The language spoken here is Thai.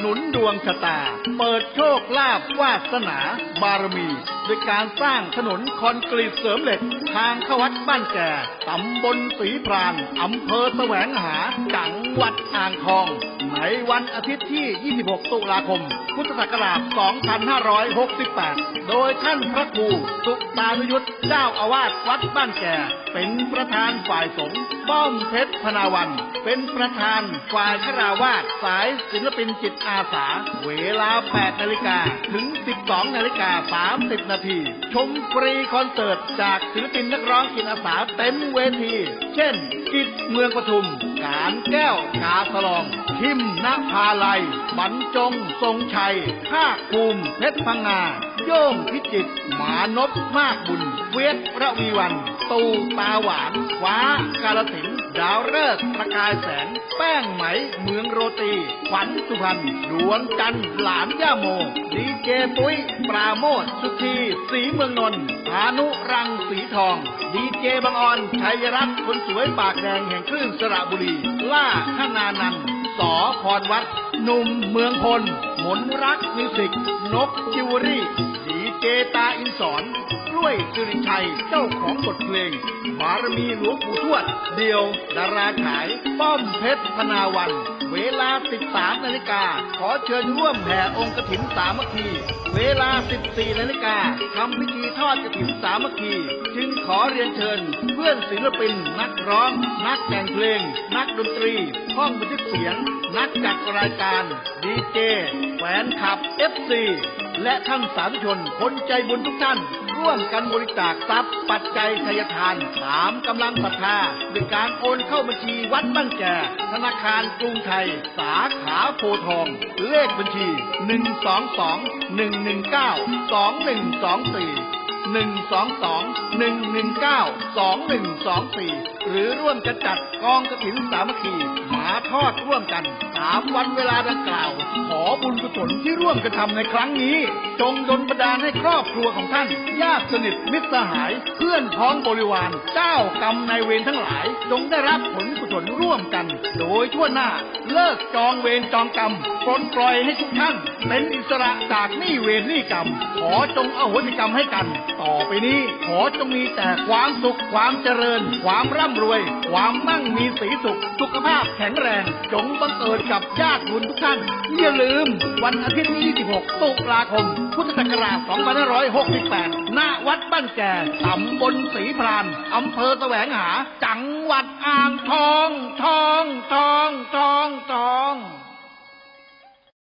หนุนดวงชะตา เปิดโชคลาภวาสนา บารมีด้วยการสร้างถนนคอนกรีตเสริมเหล็ก ทางเข้าวัดบ้านแก่ตำบลศรีพรานอำเภอแสวงหา จังหวัดอ่างทอง ในวันอาทิตย์ที่ 26 ตุลาคม พุทธศักราช 2568 โดยท่านพระครูสุตานุยุทธเจ้าอาวาสวัดบ้านแก่ เป็นประธานฝ่ายสงฆ์ป้อมเพชรพนาวัน เป็นประธานฝ่ายคราวาสสายศิลปินจิตอาสา เวลา 8 นาฬิกา ถึง 12 นาฬิกา 30 นาที ชมฟรีคอนเสิร์ต จากศิลปินนักร้องจิตอาสาเต็มเวที เช่น กิจเมืองปทุม การแก้ว กาสลอง ทิมณภาลัย บรรจง ทรงชัย ภาคภูมิ เพชรพังงา โย่งพิจิต หมานพมากบุญ เวียดระวีวัน ตูตาหวานฟ้ากาลสิ ดาวฤกษ์ประกายแสง แป้งไหม เมืองโรตี ขวัญสุพรรณดวงจันทร์หลานย่าโม ดีเจปุ้ย ปราโมทสุธีสีเมืองนนท์พานุรังสีทอง ดีเจบางออนชัยรัตน์คนสวยปากแดงแห่งคลื่นสระบุรี ล่าธนานันสอพรวัดหนุ่มเมืองพลหมนรักมิวสิก นกจิวรี่ดีเจตาอินสอนกล้วยสิริ ชัยเจ้าของบทเพลง บารมีหลวงปู่ทวด เดียว ดาราขาย ป้อมเพชรพนาวัน เวลา 13 นาฬิกา ขอเชิญร่วมแห่องค์กถินสามัคคี เวลา 14 นาฬิกาทำพิธีทอดกถินสามัคคี จึงขอเรียนเชิญ เพื่อนศิลปิน นักร้อง นักแต่งเพลง นักดนตรี ห้องบันทึกเสียง นักจัดรายการ ดีเจ แฟนคลับ FC และท่านสาธุชนคนใจบุญทุกท่าน ร่วมกันบริจาคทรัพย์ปัจจัยทายทานตามกำลังศรัทธาด้วยการโอนเข้าบัญชีวัดบ้านแก่ ธนาคารกรุงไทย สาขาโพทอง เลขบัญชี 122 119 2124 หนึ่งสองสองหนึ่งหนึ่งเก้าสองหนึ่งสองสี่หรือร่วมกันจัดกองกระถินสามัคคีมาทอดร่วมกันสามวันเวลาดังกล่าว ขอบุญกุศลที่ร่วมกระทำในครั้งนี้ จงดลบันดาลให้ครอบครัวของท่านญาติสนิทมิตรสหาย เพื่อนพ้องบริวาร เจ้ากรรมนายเวรทั้งหลาย จงได้รับผลกุศลร่วมกัน โดยทั่วหน้าเลิกจองเวรจองกรรมปลดปล่อยให้ทุกท่าน เป็นอิสระจากหนี้เวรหนี้กรรม ขอจงอโหสิกรรมให้กันต่อไปนี้ ขอจงมีแต่ความสุข ความเจริญ ความร่ำรวย ความมั่งมีสีสุข สุขภาพแข็งแรง จงบังเกิดกับญาติบุญทุกท่าน อย่าลืม วันอาทิตย์ที่ 26 ตุลาคม พุทธศักราช 2568 ณ วัดบ้านแก่ตำบลศรีพราน อำเภอแสวงหา จังหวัดอ่างทอง